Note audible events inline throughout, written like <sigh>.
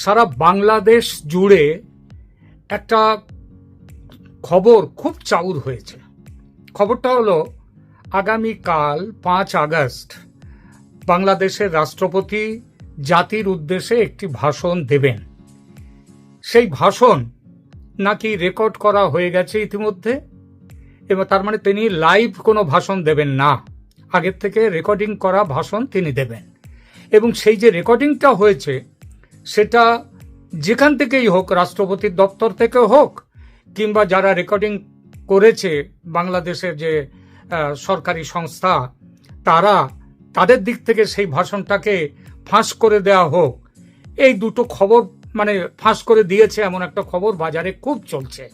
সারা বাংলাদেশ জুড়ে একটা খবর খুব চাউর হয়েছে। খবরটা হলো, আগামীকাল পাঁচ আগস্ট বাংলাদেশের রাষ্ট্রপতি জাতির উদ্দেশ্যে একটি ভাষণ দেবেন। সেই ভাষণ নাকি রেকর্ড করা হয়ে গেছে ইতিমধ্যে, এবং তার মানে তিনি লাইভ কোনো ভাষণ দেবেন না। আগের থেকে রেকর্ডিং করা ভাষণ তিনি দেবেন। এবং সেই যে রেকর্ডিংটা হয়েছে সেটা যেখান থেকেই হোক, রাষ্ট্রপতির দপ্তর থেকে হোক, কিংবা যারা রেকর্ডিং করেছে বাংলাদেশের যে সরকারি সংস্থা, তারা তাদের দিক থেকে সেই ভাষণটাকে ফাঁস করে দেওয়া হোক। এই দুটো খবর মানে ফাঁস করে দিয়েছে এমন একটা খবর বাজারে খুব চলছে।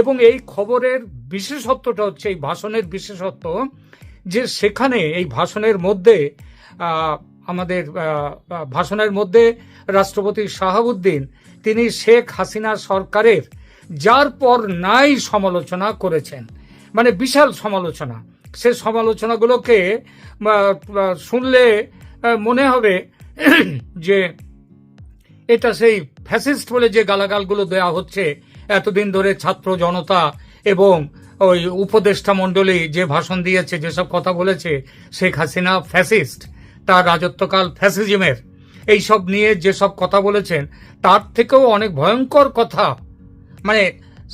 এবং এই খবরের বিশেষত্বটা হচ্ছে, এই ভাষণের বিশেষত্ব যে সেখানে এই ভাষণের মধ্যে আমাদের ভাষণের মধ্যে রাষ্ট্রপতি শাহাবুদ্দিন, তিনি শেখ হাসিনা সরকারের যার পর নাই সমালোচনা করেছেন। মানে বিশাল সমালোচনা। সে সমালোচনাগুলোকে শুনলে মনে হবে <clears throat> যে এটা সেই ফ্যাসিস্ট বলে যে গালাগালগুলো দেওয়া হচ্ছে এতদিন ধরে ছাত্র জনতা এবং ওই উপদেষ্টা মণ্ডলী যে ভাষণ দিয়েছে, যেসব কথা বলেছে, শেখ হাসিনা ফ্যাসিস্ট। তার রাজত্বকাল ফ্যাসিজমের। এইসব নিয়ে যেসব কথা বলেছেন, তার থেকেও অনেক ভয়ঙ্কর কথা। মানে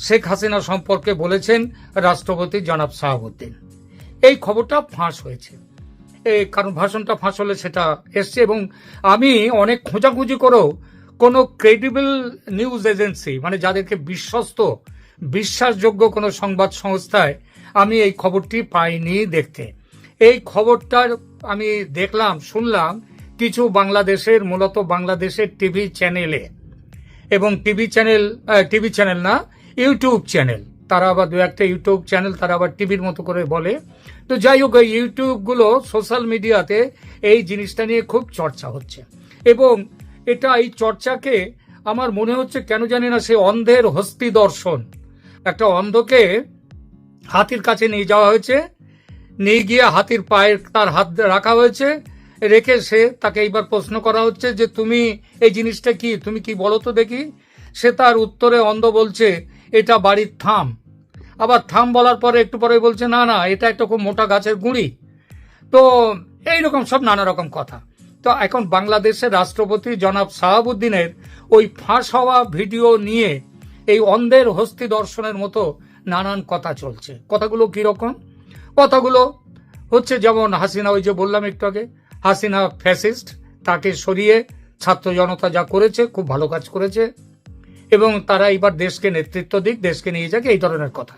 শেখ হাসিনা সম্পর্কে বলেছেন রাষ্ট্রপতি জনাব শাহাবুদ্দিন। এই খবরটা ফাঁস হয়েছে। এই কারণ ভাষণটা ফাঁস হলে সেটা এসছে এবং আমি অনেক খোঁজাখুঁজি করেও কোনো ক্রেডিবল নিউজ এজেন্সি মানে যাদেরকে বিশ্বস্ত, বিশ্বাসযোগ্য কোনো সংবাদ সংস্থায় আমি এই খবরটি পাইনি দেখতে। এই খবরটার আমি দেখলাম, শুনলাম কিছু বাংলাদেশের, মূলত বাংলাদেশের টিভি চ্যানেলে। এবং টিভি চ্যানেল টিভি চ্যানেল না, ইউটিউব চ্যানেল। তারা আবার দু একটা ইউটিউব চ্যানেল তারা আবার টিভির মতো করে বলে। তো যাই হোক, এই ইউটিউবগুলো সোশ্যাল মিডিয়াতে এই জিনিসটা নিয়ে খুব চর্চা হচ্ছে। এবং এটা এই চর্চাকে আমার মনে হচ্ছে কেন জানি না সে অন্ধের হস্তি দর্শন। একটা অন্ধকে হাতির কাছে নিয়ে যাওয়া হয়েছে। নিয়ে গিয়ে হাতির পায়ে তার হাত রাখা হয়েছে, রেখে সে তাকে এইবার প্রশ্ন করা হচ্ছে যে, তুমি এই জিনিসটা কি? তুমি কি বলো তো দেখি। সে তার উত্তরে অন্ধ বলছে, এটা বাড়ির থাম। আবার থাম বলার পরে একটু পরে বলছে, না না, এটা একটা খুব মোটা গাছের গুঁড়ি। তো এইরকম সব নানা রকম কথা। তো এখন বাংলাদেশের রাষ্ট্রপতি জনাব শাহাবুদ্দিনের ওই ফাঁস হওয়া ভিডিও নিয়ে এই অন্ধের হস্তি দর্শনের মতো নানান কথা চলছে। কথাগুলো কীরকম? কথাগুলো হচ্ছে যেমন হাসিনা, ওই যে বললাম একটু আগে, হাসিনা ফ্যাসিস্ট তাকে সরিয়ে ছাত্র জনতা যা করেছে, খুব ভালো কাজ করেছে, এবং তারা এবার দেশকে নেতৃত্ব দিক, দেশকে নিয়ে যাক, এই ধরনের কথা।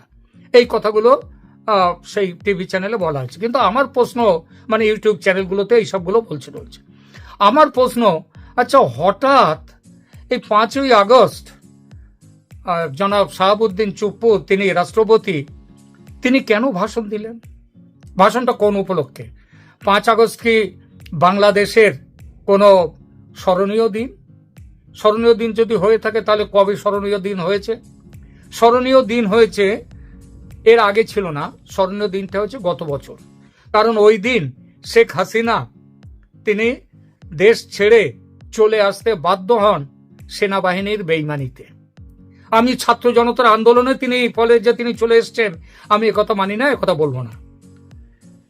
এই কথাগুলো সেই টিভি চ্যানেলে বলা হয়েছে। কিন্তু আমার প্রশ্ন মানে ইউটিউব চ্যানেলগুলোতে এই সবগুলো বলছে বলছে। আমার প্রশ্ন আচ্ছা হঠাৎ এই পাঁচই আগস্ট জনাব শাহাবুদ্দিন চুপ্পু, তিনি রাষ্ট্রপতি তিনি কেন ভাষণ দিলেন? ভাষণটা কোন উপলক্ষে? পাঁচ আগস্ট কি বাংলাদেশের কোনো স্মরণীয় দিন? স্মরণীয় দিন যদি হয়ে থাকে তাহলে কবে স্মরণীয় দিন হয়েছে? স্মরণীয় দিন হয়েছে, এর আগে ছিল না, স্মরণীয় দিনটা হচ্ছে গত বছর। কারণ ওই দিন শেখ হাসিনা, তিনি দেশ ছেড়ে চলে আসতে বাধ্য হন সেনাবাহিনীর বেইমানিতে। আমি ছাত্র জনতার আন্দোলনে তিনি ফলে যে তিনি চলে এসছেন, আমি একথা মানি না একথা বলব না।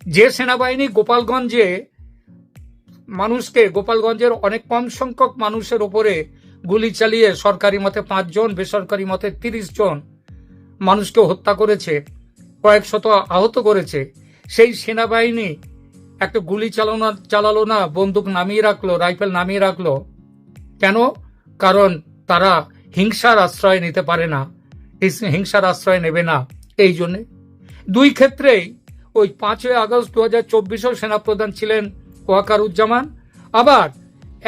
যে সেনাবাহিনী গোপালগঞ্জে মানুষকে, গোপালগঞ্জের অনেক কম সংখ্যক মানুষের ওপরে গুলি চালিয়ে সরকারি মতে পাঁচজন, বেসরকারি মতে তিরিশ জন মানুষকে হত্যা করেছে কয়েক শত আহত করেছে, সেই সেনাবাহিনী একটা গুলি চালানো, চালালো না, বন্দুক নামিয়ে রাখল, রাইফেল নামিয়ে রাখল। কেন? কারণ তারা হিংসার আশ্রয় নিতে পারে না। হিংসার আশ্রয় নেবে না। এই জন্যে দুই ক্ষেত্রেই ওই পাঁচই আগস্ট দু হাজার চব্বিশেও সেনাপ্রধান ছিলেন ওয়াকারুজ্জামান। আবার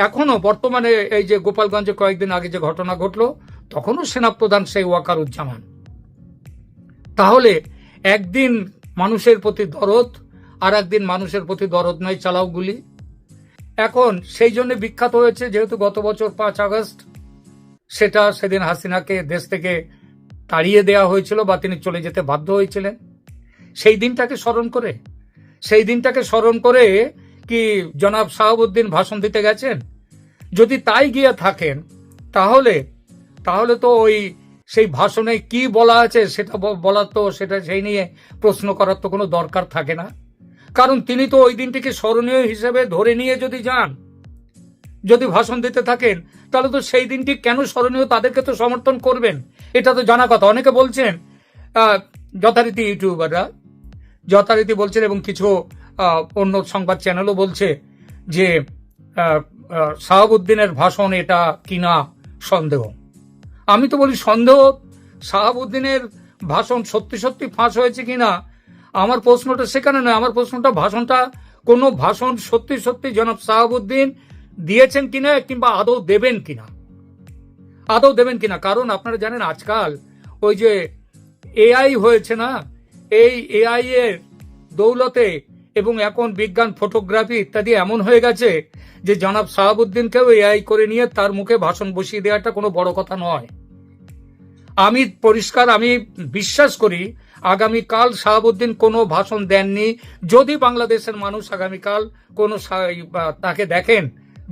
এখনও বর্তমানে এই যে গোপালগঞ্জে কয়েকদিন আগে যে ঘটনা ঘটলো, তখনও সেনাপ্রধান সেই ওয়াকারুজ্জামান। তাহলে একদিন মানুষের প্রতি দরদ আর একদিন মানুষের প্রতি দরদ নয় চালাও গুলি। এখন সেই জন্য বিখ্যাত হয়েছে, যেহেতু গত বছর পাঁচ আগস্ট সেটা সেদিন হাসিনাকে দেশ থেকে তাড়িয়ে দেওয়া হয়েছিল বা তিনি চলে যেতে বাধ্য হয়েছিলেন। সেই দিনটাকে স্মরণ করে, সেই দিনটাকে স্মরণ করে কি জনাব শাহাবুদ্দিন ভাষণ দিতে গেছেন? যদি তাই গিয়ে থাকেন, তাহলে তাহলে তো ওই সেই ভাষণে কি বলা আছে সেটা বলার তো সেটা সেই নিয়ে প্রশ্ন করার তো কোনো দরকার থাকে না। কারণ তিনি তো ওই দিনটিকে স্মরণীয় হিসেবে ধরে নিয়ে যদি যান যদি ভাষণ দিতে থাকেন, তাহলে তো সেই দিনটি কেন স্মরণীয়? তাদেরকে তো সমর্থন করবেন। এটা তো জানা কথা। অনেকে বলছেন যথারীতি ইউটিউবাররা, যথারীতি বলছেন এবং কিছু অন্য সংবাদ চ্যানেলও বলছে যে শাহাবুদ্দিনের ভাষণ এটা কিনা সন্দেহ। আমি তো বলি, সন্দেহ শাহাবুদ্দিনের ভাষণ সত্যি সত্যি ফাঁস হয়েছে কিনা? আমার প্রশ্নটা সেখানে নয়। আমার প্রশ্নটা ভাষণটা, কোনো ভাষণ সত্যি সত্যি জনাব শাহাবুদ্দিন দিয়েছেন কিনা কিংবা আদৌ দেবেন কিনা? আদৌ দেবেন কিনা? কারণ আপনারা জানেন আজকাল ওই যে এআই হয়েছে না, এই এআই এর দৌলতে এবং এখন বিজ্ঞান, ফটোগ্রাফি ইত্যাদি এমন হয়ে গেছে যে জনাব শাহাবুদ্দিনকেও এআই করে নিয়ে তার মুখে ভাষণ বসিয়ে দেওয়াটা কোনো বড় কথা নয়। আমি পরিষ্কার, আমি বিশ্বাস করি আগামীকাল শাহাবুদ্দিন কোনো ভাষণ দেননি। যদি বাংলাদেশের মানুষ আগামীকাল কোনো তাকে দেখেন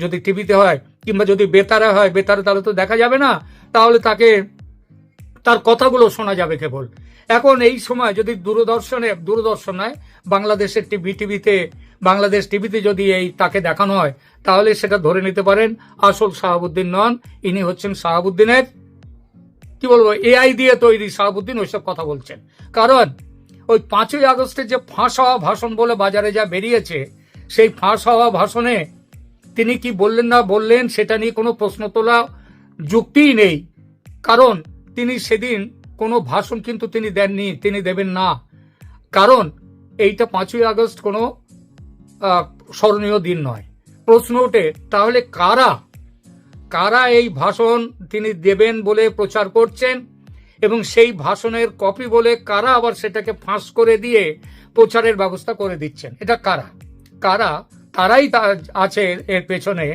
যদি টিভিতে হয় কিংবা যদি বেতারে হয়, বেতারে তাহলে তো দেখা যাবে না। তাহলে তাকে, তার কথাগুলো শোনা যাবে কেবল। এখন এই সময় যদি দূরদর্শনে দূরদর্শন নয় বাংলাদেশের টিভি, টিভিতে, বাংলাদেশ টিভিতে যদি এই তাকে দেখানো হয়, তাহলে সেটা ধরে নিতে পারেন আসল শাহাবুদ্দিন নন, ইনি হচ্ছেন শাহাবুদ্দিনের, কি বলব, এআই দিয়ে তৈরি শাহাবুদ্দিন ওইসব কথা বলছেন। কারণ ওই পাঁচই আগস্টে যে ফাঁস হওয়া ভাষণ বলে বাজারে যা বেরিয়েছে, সেই ফাঁস হওয়া ভাষণে তিনি কি বললেন না বললেন, সেটা নিয়ে কোনো প্রশ্ন তোলা যুক্তিই নেই। কারণ তিনি সেদিন কোনো ভাষণ কিন্তু তিনি দেননি, তিনি দেবেন না। কারণ এইটা পাঁচই আগস্ট কোনো স্মরণীয় দিন নয়। প্রশ্ন ওঠে, তাহলে কারা কারা এই ভাষণ তিনি দেবেন বলে প্রচার করছেন? এবং সেই ভাষণের কপি বলে কারা আবার সেটাকে ফাঁস করে দিয়ে প্রচারের ব্যবস্থা করে দিচ্ছেন? এটা কারা? কারা তারাই আছে এর পেছনে,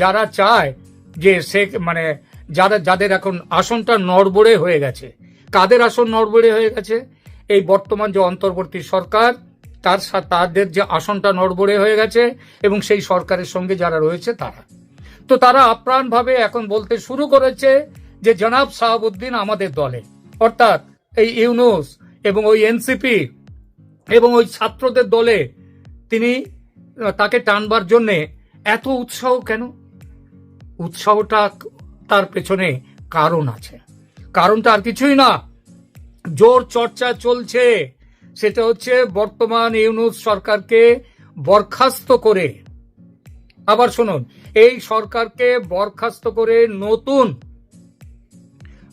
যারা চায় যে সে মানে যারা, যাদের এখন আসনটা নড়বড়ে হয়ে গেছে। কাদের আসন নড়বড়ে হয়ে গেছে? এই বর্তমান যে অন্তর্বর্তী সরকার, তার তাদের যে আসনটা নড়বড়ে হয়ে গেছে এবং সেই সরকারের সঙ্গে যারা রয়েছে তারা। তো তারা আপ্রাণভাবে এখন বলতে শুরু করেছে যে জনাব শাহাবুদ্দিন আমাদের দলে। অর্থাৎ এই ইউনুস এবং ওই এনসিপি এবং ওই ছাত্রদের দলে তিনি তাকে টানবার জন্যে এত উৎসাহ কেন? উৎসাহটা তার পেছনে কারণ আছে। কারণটা আর কিছুই না। জোর চর্চা চলছে। সেটা হচ্ছে বর্তমান ইউনুস সরকারকে বরখাস্ত করে। আবার শুনুন, এই সরকারকে বরখাস্ত করে নতুন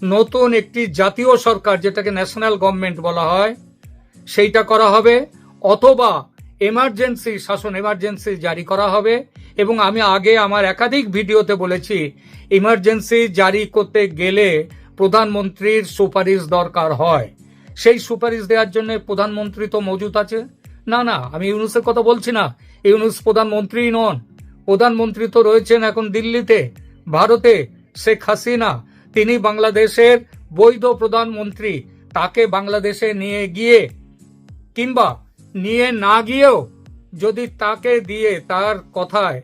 নতুন একটি জাতীয় সরকার, যেটাকে ন্যাশনাল গভর্নমেন্ট বলা হয়, সেইটা করা হবে। অথবা এমার্জেন্সি শাসন এমার্জেন্সি জারি করা হবে। এবং আমি আগে আমার একাধিক ভিডিওতে বলেছি ইমার্জেন্সি জারি করতে গেলে প্রধানমন্ত্রীর সুপারিশ দরকার হয়। সেই সুপারিশ দেওয়ার জন্য প্রধানমন্ত্রী তো মজুত আছে। না না, আমি ইউনুসের কথা বলছি না। ইউনুস প্রধানমন্ত্রী নন। প্রধানমন্ত্রী তো রয়েছেন এখন দিল্লিতে, ভারতে, শেখ হাসিনা। তিনি বাংলাদেশের বৈধ প্রধানমন্ত্রী। তাকে বাংলাদেশে নিয়ে গিয়ে কিংবা নিয়ে না গিয়েও যদি তাকে দিয়ে তার কথায়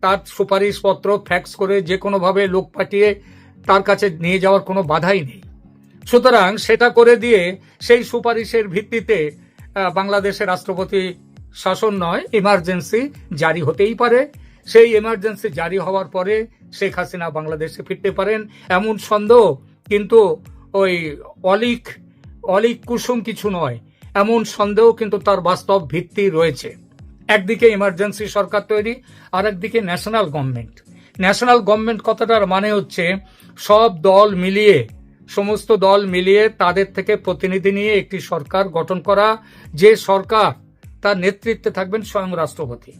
তার সুপারিশপত্র ফ্যাক্স করে যে কোনোভাবে লোক পাঠিয়ে তার কাছে নিয়ে যাওয়ার কোনো বাধাই নেই। সুতরাং সেটা করে দিয়ে সেই সুপারিশের ভিত্তিতে বাংলাদেশের রাষ্ট্রপতি শাসন নয় ইমার্জেন্সি জারি হতেই পারে। সেই ইমার্জেন্সি জারি হওয়ার পরে শেখ হাসিনা বাংলাদেশে ফিরতে পারেন। এমন সন্দেহ কিন্তু ওই অলিক অলিক কুসুম কিছু নয় এমন সন্দেহ কিন্তু তার বাস্তব ভিত্তি রয়েছে। একদিকে ইমার্জেন্সি সরকার তৈরি আর একদিকে ন্যাশনাল গভর্নমেন্ট ন্যাশনাল গভর্নমেন্ট কথাটার মানে হচ্ছে সব দল মিলিয়ে, সমস্ত দল মিলিয়ে তাদের থেকে প্রতিনিধি নিয়ে একটি সরকার গঠন করা, যে সরকার তার নেতৃত্বে থাকবেন স্বয়ং রাষ্ট্রপতি।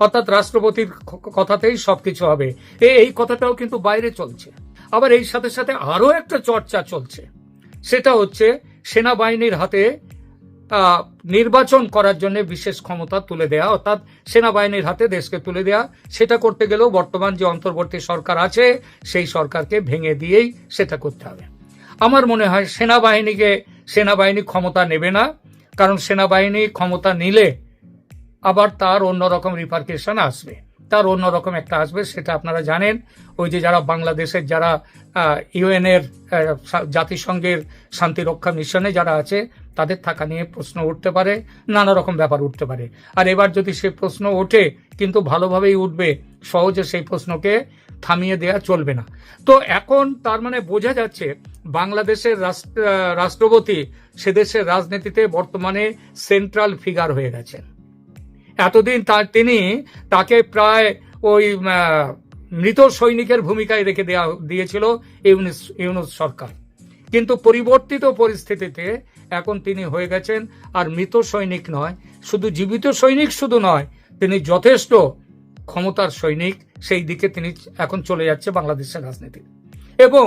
অর্থাৎ রাষ্ট্রপতির কথাতেই সবকিছু হবে। এই কথাটাও কিন্তু বাইরে চলছে। আবার এই সাথে সাথে আরও একটা চর্চা চলছে। সেটা হচ্ছে সেনাবাহিনীর হাতে নির্বাচন করার জন্য বিশেষ ক্ষমতা তুলে দেয়া, অর্থাৎ সেনাবাহিনীর হাতে দেশকে তুলে দেয়া, সেটা করতে গেলেও বর্তমান যে অন্তর্বর্তী সরকার আছে, সেই সরকারকে ভেঙে দিয়েই সেটা করতে হবে। আমার মনে হয় সেনাবাহিনীকে, সেনাবাহিনী ক্ষমতা নেবে না, কারণ সেনাবাহিনী ক্ষমতা নিলে আবার তার অন্যরকম রিপার্কেশন আসবে। তার অন্যরকম একটা আসবে, সেটা আপনারা জানেন। ওই যে যারা বাংলাদেশের যারা ইউএনের জাতিসংঘের শান্তিরক্ষা মিশনে যারা আছে, তাদের থাকা নিয়ে প্রশ্ন উঠতে পারে, নানা রকম ব্যাপার উঠতে পারে। আর এবার যদি সেই প্রশ্ন ওঠে, কিন্তু ভালোভাবেই উঠবে, সহজে সেই প্রশ্নকে থামিয়ে দেয়া চলবে না। তো এখন তার মানে বোঝা যাচ্ছে, বাংলাদেশের রাষ্ট্র- রাষ্ট্রপতি সে দেশের রাজনীতিতে বর্তমানে সেন্ট্রাল ফিগার হয়ে গেছেন। এতদিন তার তিনি তাকে প্রায় ওই মৃত সৈনিকের ভূমিকায় রেখে দেওয়া দিয়েছিল ইউনিস, ইউনুস সরকার। কিন্তু পরিবর্তিত পরিস্থিতিতে এখন তিনি হয়ে গেছেন আর মৃত সৈনিক নয়, শুধু জীবিত সৈনিক শুধু নয়, তিনি যথেষ্ট ক্ষমতার সৈনিক, সেই দিকে তিনি এখন চলে যাচ্ছে বাংলাদেশের রাজনীতি। এবং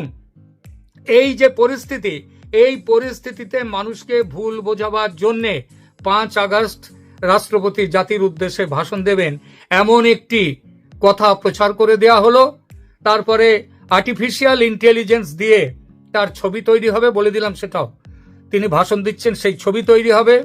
এই যে পরিস্থিতি, এই পরিস্থিতিতে মানুষকে ভুল বোঝাবার জন্যে পাঁচ আগস্ট রাষ্ট্রপতি জাতির উদ্দেশ্যে ভাষণ দেবেন, এমন একটি কথা প্রচার করে দেয়া হলো। তারপরে আর্টিফিশিয়াল ইন্টেলিজেন্স দিয়ে তার ছবি তৈরি হবে বলে দিলাম সেটাও। তিনি ভাষণ দিচ্ছেন, সেই ছবি তৈরি হবে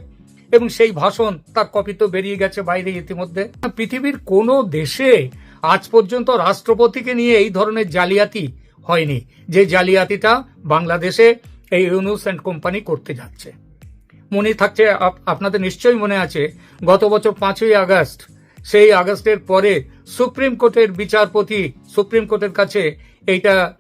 এবং সেই ভাষণ তার কপি তো বেরিয়ে গেছে বাইরে ইতিমধ্যে। পৃথিবীর কোনো দেশে আজ পর্যন্ত রাষ্ট্রপতিকে নিয়ে এই ধরনের জালিয়াতি হয়নি। যে জালিয়াতিটা বাংলাদেশে এই ইউনুস অ্যান্ড কোম্পানি করতে যাচ্ছে। মনে থাকছে, আপ- আপনাদের নিশ্চয়ই মনে আছে, গত বছর পাঁচই আগস্ট, সেই আগস্টের পরে সুপ্রিম কোর্টের বিচারপতি, সুপ্রিম কোর্টের কাছে এইটা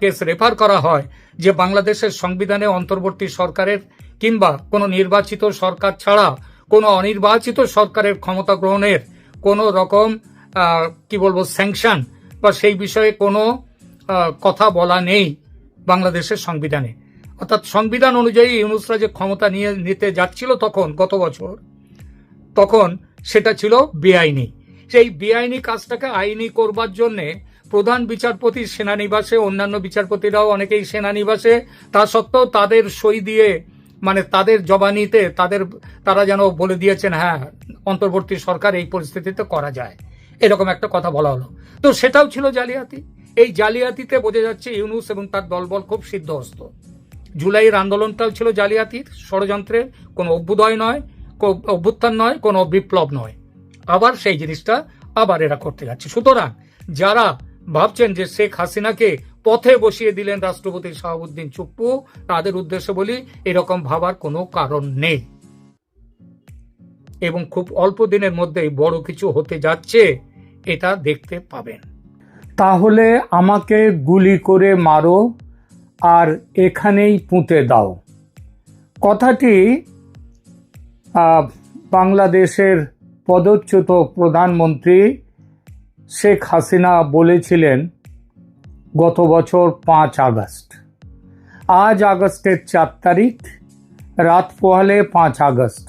কেস রেফার করা হয় যে বাংলাদেশের সংবিধানে অন্তর্বর্তী সরকারের কিংবা কোনো নির্বাচিত সরকার ছাড়া কোনো অনির্বাচিত সরকারের ক্ষমতা গ্রহণের কোনো রকম কি বলব স্যাংশন বা সেই বিষয়ে কোনো কথা বলা নেই বাংলাদেশের সংবিধানে। অর্থাৎ সংবিধান অনুযায়ী ইউনুসরা যে ক্ষমতা নিয়ে নিতে যাচ্ছিল তখন, গত বছর, তখন সেটা ছিল বেআইনি। সেই বেআইনি কাজটাকে আইনি করবার জন্যে প্রধান বিচারপতি সেনানিবাসে, অন্যান্য বিচারপতিরাও অনেকেই সেনানিবাসে, তা সত্ত্বেও তাদের সই দিয়ে মানে তাদের জবানিতে তাদের, তারা যেন বলে দিয়েছেন হ্যাঁ অন্তর্বর্তী সরকার এই পরিস্থিতিতে করা যায়। এরকম একটা কথা বলা হলো। তো সেটাও ছিল জালিয়াতি। এই জালিয়াতিতে বোঝা যাচ্ছে ইউনুস এবং তার দলবল খুব সিদ্ধহস্ত। জুলাইয়ের আন্দোলনটাও ছিল জালিয়াতির ষড়যন্ত্রের কোনো অভ্যুদয় নয় অভ্যুত্থান নয়, কোনো বিপ্লব নয়। আবার সেই জিনিসটা আবার এরা করতে যাচ্ছে। সুতরাং যারা ভাবছেন যে শেখ হাসিনাকে পথে বসিয়ে দিলেন রাষ্ট্রপতি শাহাবুদ্দিন চুপ্পু, তাদের উদ্দেশ্য বলি, এরকম ভাবার কোনো কারণ নেই। এবং খুব অল্প দিনের মধ্যেই বড় কিছু হতে যাচ্ছে, এটা দেখতে পাবেন। তাহলে আমাকে গুলি করে মারো। আর এখানেই পুঁতে দাও। কথাটি বাংলাদেশের পদচ্যুত প্রধানমন্ত্রী শেখ হাসিনা বলেছিলেন গত বছর পাঁচ আগস্ট। আজ আগস্টের চার তারিখ, রাত পোহালে পাঁচ আগস্ট।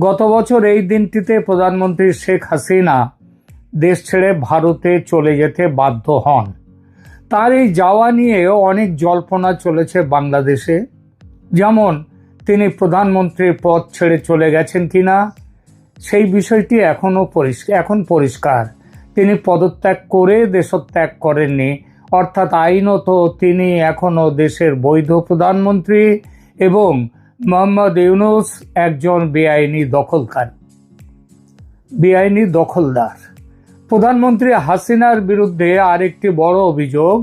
গত বছর এই দিনটিতে প্রধানমন্ত্রী শেখ হাসিনা দেশ ছেড়ে ভারতে চলে যেতে বাধ্য হন। তার এই যাওয়া নিয়ে অনেক জল্পনা চলেছে বাংলাদেশে। যেমন, তিনি প্রধানমন্ত্রীর পদ ছেড়ে চলে গেছেন কিনা সেই বিষয়টি এখনও পরিষ্কার এখন পরিষ্কার। তিনি পদত্যাগ করে দেশত্যাগ করেননি, অর্থাৎ আইনত তিনি এখনও দেশের বৈধ প্রধানমন্ত্রী এবং মোহাম্মদ ইউনুস একজন বেআইনি দখলকার। বেআইনি দখলদার। প্রধানমন্ত্রী হাসিনার বিরুদ্ধে আরেকটি বড় অভিযোগ।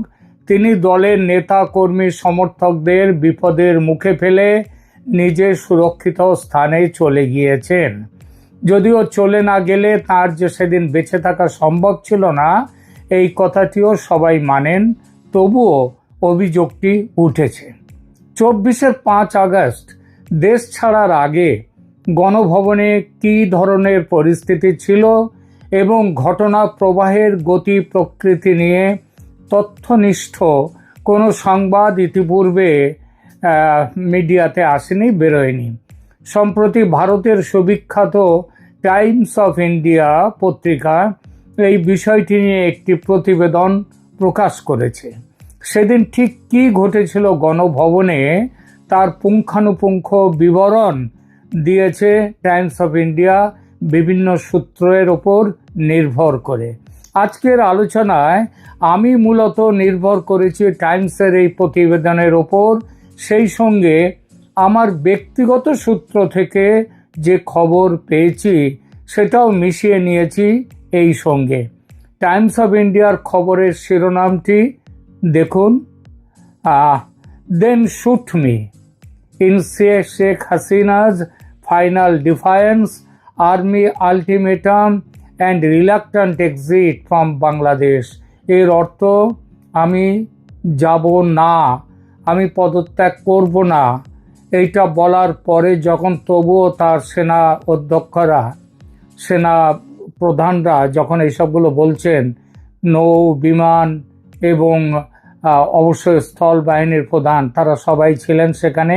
তিনি দলের নেতা, কর্মী, সমর্থকদের বিপদের মুখে ফেলে নিজে সুরক্ষিত স্থানে চলে গিয়েছেন। যদিও চলে না গেলে তার যে সেদিন বেঁচে থাকা সম্ভব ছিল না, এই কথাটিও সবাই মানেন, তবুও অভিযোগটি উঠেছে। চব্বিশের পাঁচ আগস্ট, দেশ ছাড়ার আগে গণভবনে কী ধরনের পরিস্থিতি ছিল এবং ঘটনা প্রবাহের গতি প্রকৃতি নিয়ে তথ্যনিষ্ঠ কোনো সংবাদ ইতিপূর্বে মিডিয়াতে আসেনি, বেরোয়নি। সম্প্রতি ভারতের সুবিখ্যাত টাইমস অফ ইন্ডিয়া পত্রিকা এই বিষয়টি নিয়ে একটি প্রতিবেদন প্রকাশ করেছে। সেদিন ঠিক কী ঘটেছিল গণভবনে তার পুঙ্খানুপুঙ্খ বিবরণ দিয়েছে টাইমস অফ ইন্ডিয়া বিভিন্ন সূত্রের ওপর নির্ভর করে। আজকের আলোচনায় আমি মূলত নির্ভর করেছি টাইমসের এই প্রতিবেদনের ওপর। সেই সঙ্গে আমার ব্যক্তিগত সূত্র থেকে যে খবর পেয়েছি, সেটাও মিশিয়ে নিয়েছি এই সঙ্গে। টাইমস অফ ইন্ডিয়ার খবরের শিরোনামটি দেখুন। Then shoot me in Sheikh Hasina's final defiance army ultimatum and reluctant exit from Bangladesh এর অর্থ, আমি যাব না, আমি পদত্যাগ করব না। এইটা বলার পরে যখন তবুও তার সেনা অধ্যক্ষরা, সেনা প্রধানরা যখন এইসবগুলো বলছেন, নৌ, বিমান এবং অবশ্যই স্থল বাহিনীর প্রধান, তারা সবাই ছিলেন সেখানে।